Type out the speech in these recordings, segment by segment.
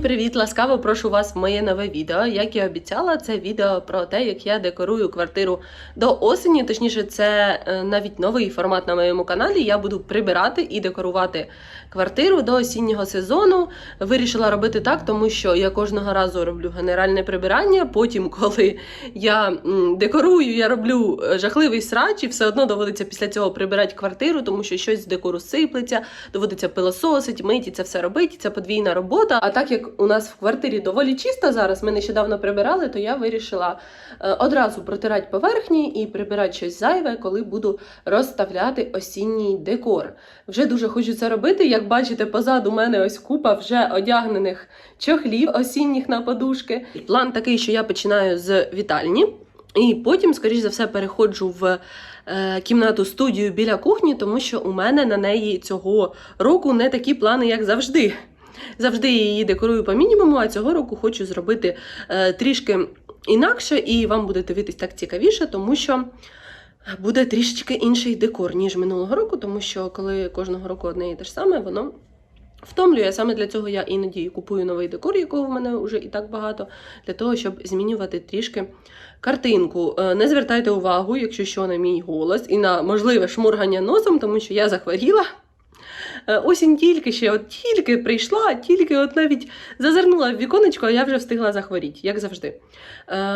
Усім привіт! Ласкаво прошу вас в моє нове відео. Як і обіцяла, це відео про те, як я декорую квартиру до осені. Точніше, це е, навіть новий формат на моєму каналі. Я буду прибирати і декорувати квартиру до осіннього сезону. Вирішила робити так, тому що я кожного разу роблю генеральне прибирання. Потім, коли я декорую, я роблю е, жахливий срач, і все одно доводиться після цього прибирати квартиру, тому що щось з декору сиплеться, доводиться пилососить, мити це все робити. Це подвійна робота. А так як у нас в квартирі доволі чисто зараз, ми нещодавно прибирали, то я вирішила е, одразу протирати поверхні і прибирати щось зайве, коли буду розставляти осінній декор. Вже дуже хочу це робити. Як бачите, позаду мене ось купа вже одягнених чохлів осінніх на подушки. План такий, що я починаю з вітальні. І потім, скоріш за все, переходжу в е, кімнату студію біля кухні, тому що у мене на неї цього року не такі плани, як завжди. Завжди її декорую по мінімуму, а цього року хочу зробити е, трішки інакше, і вам буде дивитись так цікавіше, тому що буде трішечки інший декор, ніж минулого року, тому що коли кожного року одне і те ж саме, воно. Втомлює саме для цього я іноді купую новий декор, якого в мене вже і так багато, для того, щоб змінювати трішки картинку. Е, Не звертайте увагу, якщо що, на мій голос і на можливе шморгання носом, тому що я захворіла. Е, Осінь тільки ще, от тільки прийшла, тільки от навіть зазирнула в віконечко, а я вже встигла захворіти, як завжди. Е,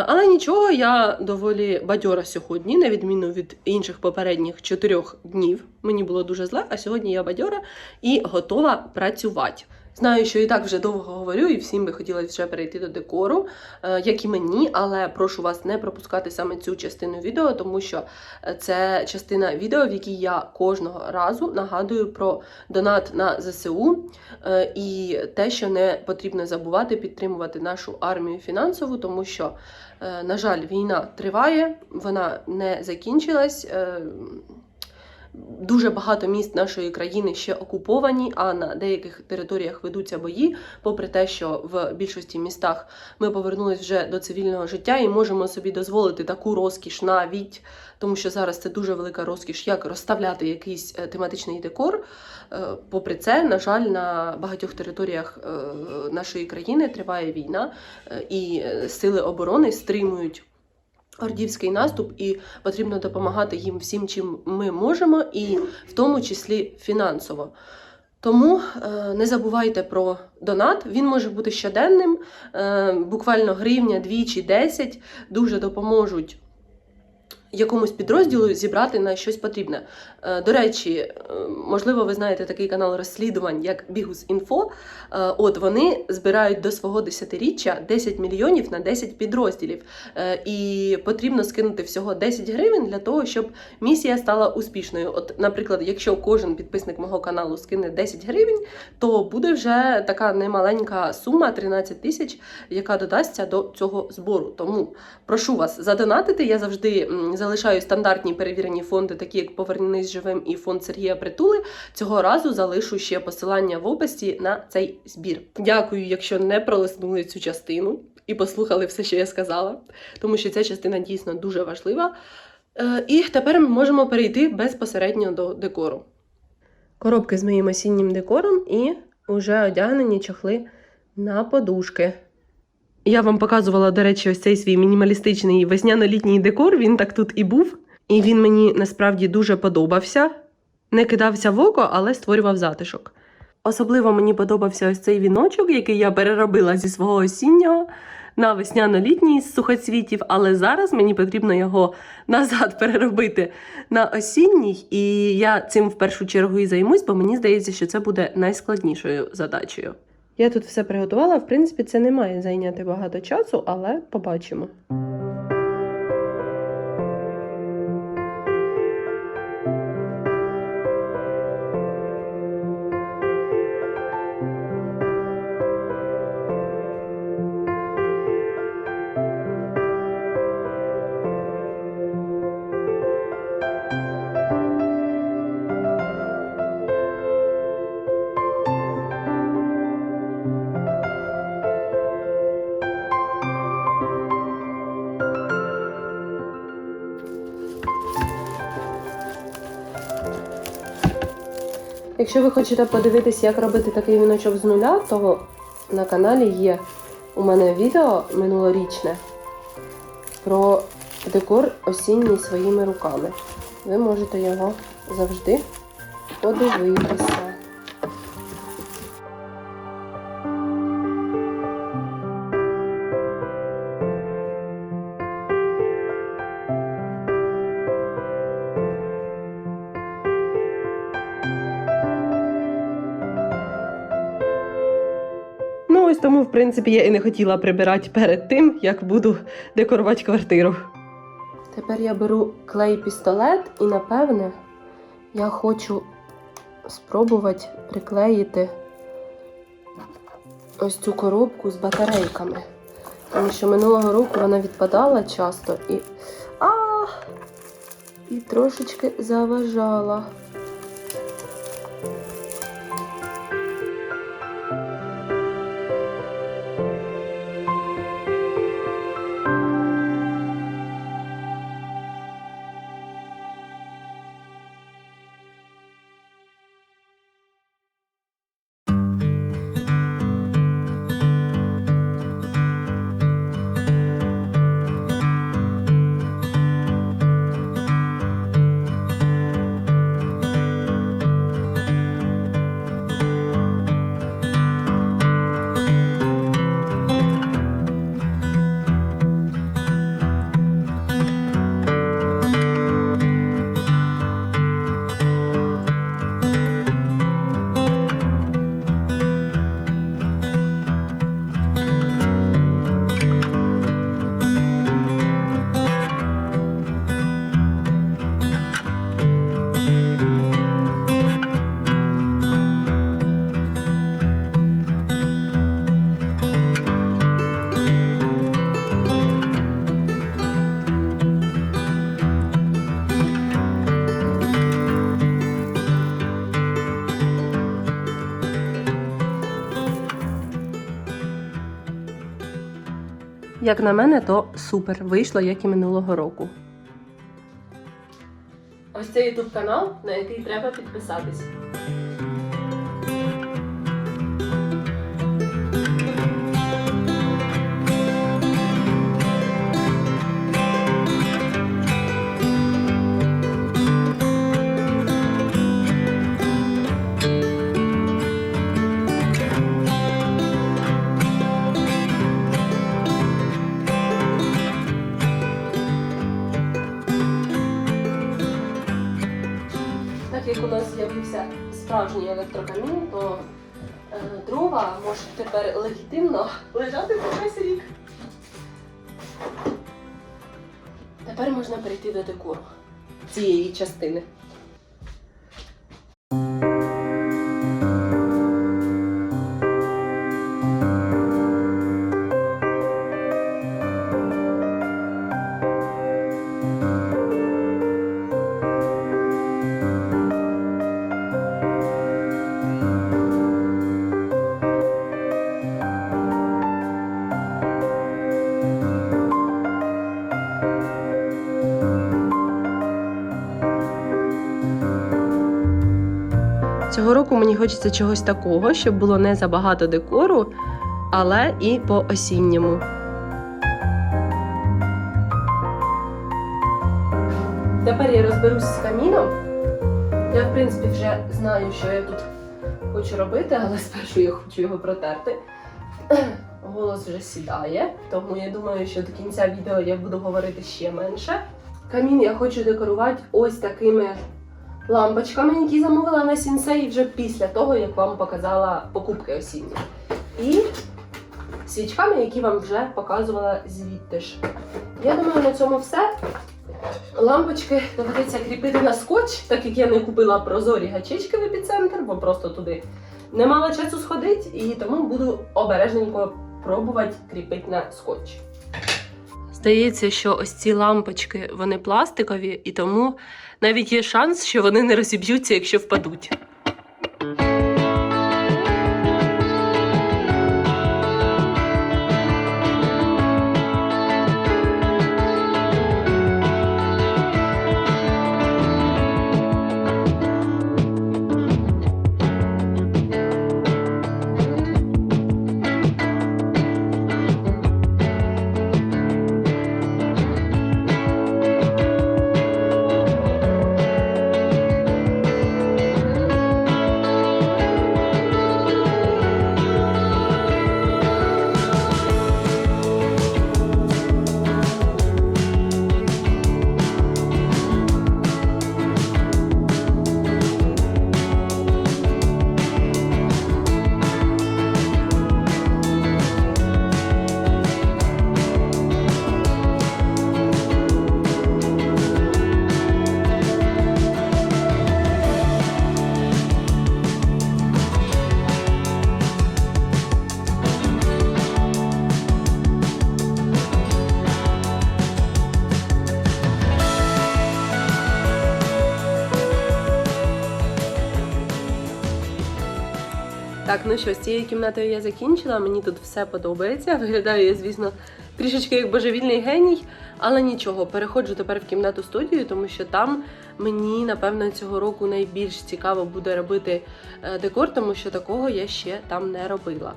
Але нічого, я доволі бадьора сьогодні, на відміну від інших попередніх чотирьох днів. Мені було дуже зле, а сьогодні я бадьора і готова працювати. Знаю, що і так вже довго говорю, і всім би хотілося вже перейти до декору, е, як і мені, але прошу вас не пропускати саме цю частину відео, тому що е, це частина відео, в якій я кожного разу нагадую про донат на ЗСУ е, і те, що не потрібно забувати підтримувати нашу армію фінансово, тому що, на жаль, війна триває, вона не закінчилась. Дуже багато міст нашої країни ще окуповані, а на деяких територіях ведуться бої, попри те, що в більшості містах ми повернулись вже до цивільного життя і можемо собі дозволити таку розкіш навіть, тому що зараз це дуже велика розкіш, як розставляти якийсь е, тематичний декор. Е, Попри це, на жаль, на багатьох територіях е, нашої країни триває війна, і сили оборони стримують. Ордівський наступ, і потрібно допомагати їм всім, чим ми можемо, і в тому числі фінансово. Тому е, не забувайте про донат. Він може бути щоденним, е, буквально гривня, дві чи десять дуже допоможуть якомусь підрозділу зібрати на щось потрібне. Е, До речі, е, можливо, ви знаєте такий канал розслідувань, як Інфо. Е, От вони збирають до свого десятиріччя 10 мільйонів на 10 підрозділів. І потрібно скинути всього 10 гривень для того, щоб місія стала успішною. От, наприклад, якщо кожен підписник мого каналу скине 10 гривень, то буде вже така немаленька сума 13 тисяч, яка додасться до цього збору. Тому прошу вас задонатити. Я завжди залишаю стандартні перевірені фонди, такі як Повернись живим і фонд Сергія Притули. Цього разу залишу ще посилання в описі на цей збір. Дякую, якщо не пролиснули цю частину і послухали все, що я сказала, тому що ця частина дійсно дуже важлива. Е, І тепер ми можемо перейти безпосередньо до декору. Коробки з моїм осіннім декором і вже одягнені чохли на подушки. Я вам показувала, до речі, ось цей свій мінімалістичний весняно-літній декор. Він так тут і був. І він мені насправді дуже подобався. Не кидався в око, але створював затишок. Особливо мені подобався ось цей віночок, який я переробила зі свого осіннього на весняно-літній з сухоцвітів, але зараз мені потрібно його назад переробити на осінній, і я цим в першу чергу і займусь, бо мені здається, що це буде найскладнішою задачею. Я тут все приготувала. В принципі, це не має зайняти багато часу, але побачимо. Якщо ви хочете подивитися, як робити такий віночок з нуля, то на каналі є у мене відео минулорічне про декор осінній своїми руками. Ви можете його завжди подивитися. Ось тому, в принципі, я і не хотіла прибирати перед тим, як буду декорувати квартиру. Тепер я беру клей-пістолет і, напевне, я хочу спробувати приклеїти ось цю коробку з батарейками. Тому що минулого року вона відпадала часто і. А! І трошечки заважала. Як на мене, то супер. Вийшло, як і минулого року. Ось це YouTube канал, на який треба підписатись. З'явився справжній електрокамін, то е, дрова можуть тепер легітимно лежати по весь рік. Тепер можна перейти до декору цієї частини. Цього року мені хочеться чогось такого, щоб було не забагато декору, але і по осінньому. Тепер я розберусь з каміном. Я, в принципі, вже знаю, що я тут хочу робити, але спершу я хочу його протерти. Голос вже сідає, тому я думаю, що до кінця відео я буду говорити ще менше. Камін я хочу декорувати ось такими лампочками, які замовила на сінсей вже після того, як вам показала покупки осінні. І свічками, які вам вже показувала звідти ж. Я думаю, на цьому все. Лампочки доведеться кріпити на скотч, так як я не купила прозорі гачечки в епіцентр, бо просто туди не мала часу сходити, і тому буду обережненько пробувати кріпити на скотч. Здається, що ось ці лампочки вони пластикові, і тому навіть є шанс, що вони не розіб'ються, якщо впадуть. Ну що, з цією кімнатою я закінчила. Мені тут все подобається. Виглядаю я, звісно, трішечки як божевільний геній, але нічого, переходжу тепер в кімнату студію, тому що там мені напевно цього року найбільш цікаво буде робити е, декор, тому що такого я ще там не робила.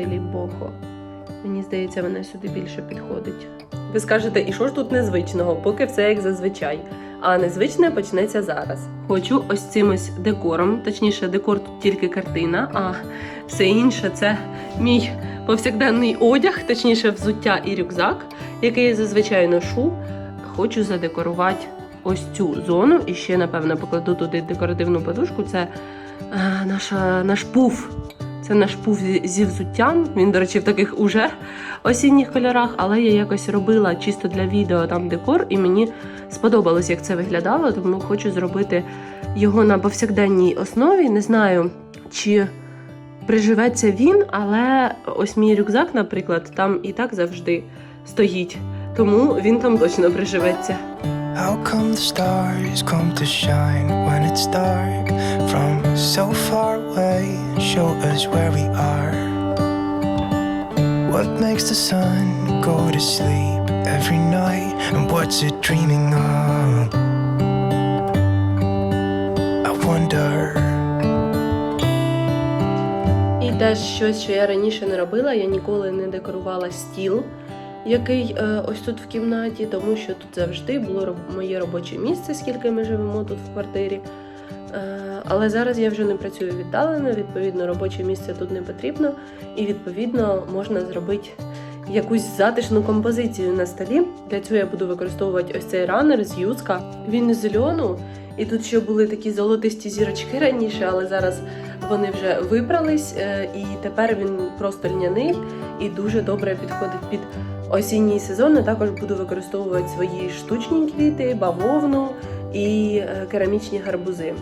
Стилі бохо. Мені здається, вона сюди більше підходить. Ви скажете, і що ж тут незвичного, поки все як зазвичай. А незвичне почнеться зараз. Хочу ось цим ось декором, точніше, декор тут тільки картина, а все інше це мій повсякденний одяг, точніше, взуття і рюкзак, який я зазвичай ношу. Хочу задекорувати ось цю зону. І ще, напевно, покладу туди декоративну подушку. Це е, наша, наш пуф. Це наш пуф зі- взуттям. Він, до речі, в таких уже осінніх кольорах, але я якось робила чисто для відео там декор, і мені сподобалось, як це виглядало, тому хочу зробити його на повсякденній основі. Не знаю, чи приживеться він, але ось мій рюкзак, наприклад, там і так завжди стоїть. Тому він там точно приживеться. How come the stars come to shine when it's dark from so far and show us where we are? What makes the sun go to sleep every night and what's it dreaming of? I wonder. І теж щось, що я раніше не робила, я ніколи не декорувала стіл, який е, ось тут в кімнаті, тому що тут завжди було моє робоче місце, скільки ми живемо тут в квартирі. Е, але зараз я вже не працюю віддалено, відповідно, робоче місце тут не потрібно, і відповідно можна зробити якусь затишну композицію на столі. Для цього я буду використовувати ось цей ранер з юска. Він з льону, і тут ще були такі золотисті зірочки раніше, але зараз вони вже вибрались, е, і тепер він просто льняний і дуже добре підходить під осінній сезон. Я також буду використовувати свої штучні квіти, бавовну і е, керамічні гарбузи.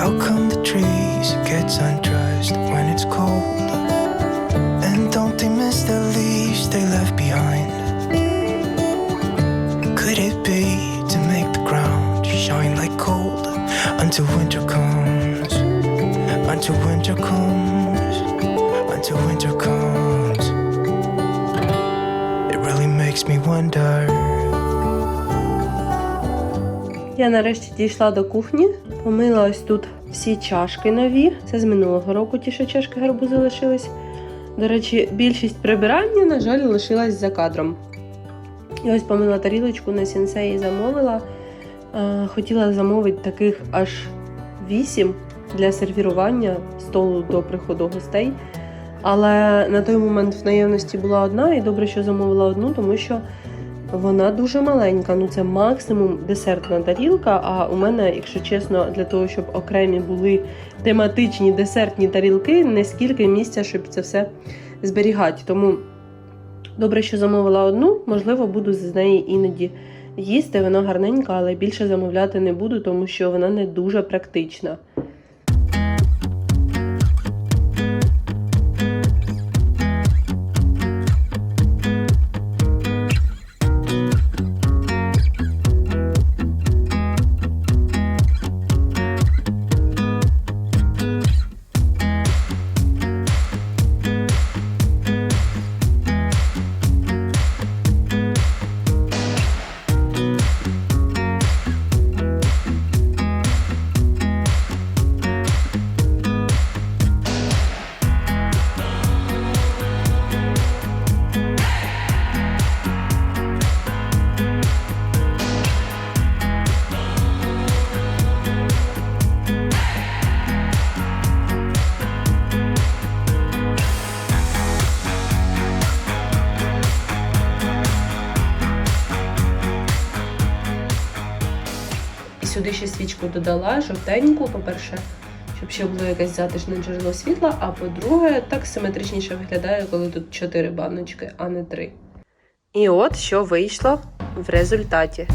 How come the trees gets undressed when it's cold? And don't they miss the leaves they left behind? Could it be to make the ground shine like gold until winter comes? Until winter comes, Wonder. Я нарешті дійшла до кухні, помила ось тут всі чашки нові. Це з минулого року ті, що чашки гарбузи лишились. До речі, більшість прибирання, на жаль, лишилась за кадром. І ось помила тарілочку на сінсеї замовила. Е, Хотіла замовити таких аж вісім для сервірування столу до приходу гостей. Але на той момент в наявності була одна, і добре, що замовила одну, тому що вона дуже маленька. Ну це максимум десертна тарілка. А у мене, якщо чесно, для того, щоб окремі були тематичні десертні тарілки, не скільки місця, щоб це все зберігати. Тому добре, що замовила одну, можливо, буду з неї іноді їсти. Вона гарненька, але більше замовляти не буду, тому що вона не дуже практична. Ще свічку додала, жовтеньку, по-перше, щоб ще було якесь затишне джерело світла, а по-друге, так симетричніше виглядає, коли тут 4 баночки, а не 3. І от що вийшло в результаті.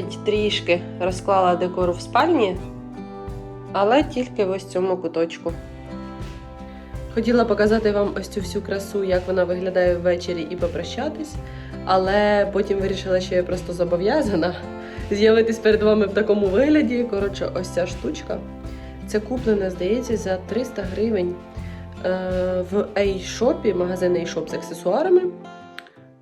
Навіть трішки розклала декору в спальні, але тільки в ось цьому куточку. Хотіла показати вам ось цю всю красу, як вона виглядає ввечері і попрощатись, але потім вирішила, що я просто зобов'язана з'явитись перед вами в такому вигляді. Коротше, ось ця штучка. Це куплене, здається, за 300 гривень е, в A-шопі, магазин A-shop з аксесуарами.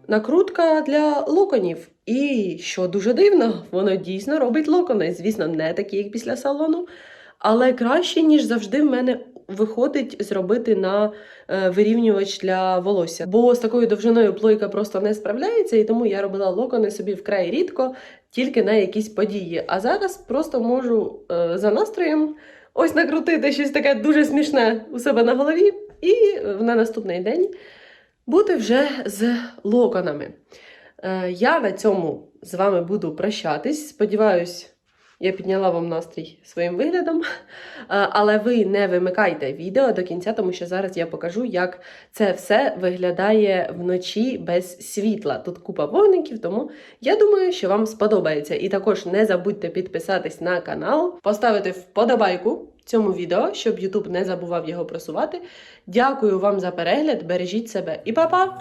Накрутка для локонів. І що дуже дивно, воно дійсно робить локони. Звісно, не такі, як після салону, але краще, ніж завжди, в мене виходить зробити на е, вирівнювач для волосся. Бо з такою довжиною плойка просто не справляється, і тому я робила локони собі вкрай рідко, тільки на якісь події. А зараз просто можу е, за настроєм ось накрутити щось таке дуже смішне у себе на голові, і е, на наступний день бути вже з локонами. Е, Я на цьому з вами буду прощатись. Сподіваюсь, я підняла вам настрій своїм виглядом. Е, Але ви не вимикайте відео до кінця, тому що зараз я покажу, як це все виглядає вночі без світла. Тут купа вогників, тому я думаю, що вам сподобається. І також не забудьте підписатись на канал, поставити вподобайку цьому відео, щоб YouTube не забував його просувати. Дякую вам за перегляд, бережіть себе і па-па!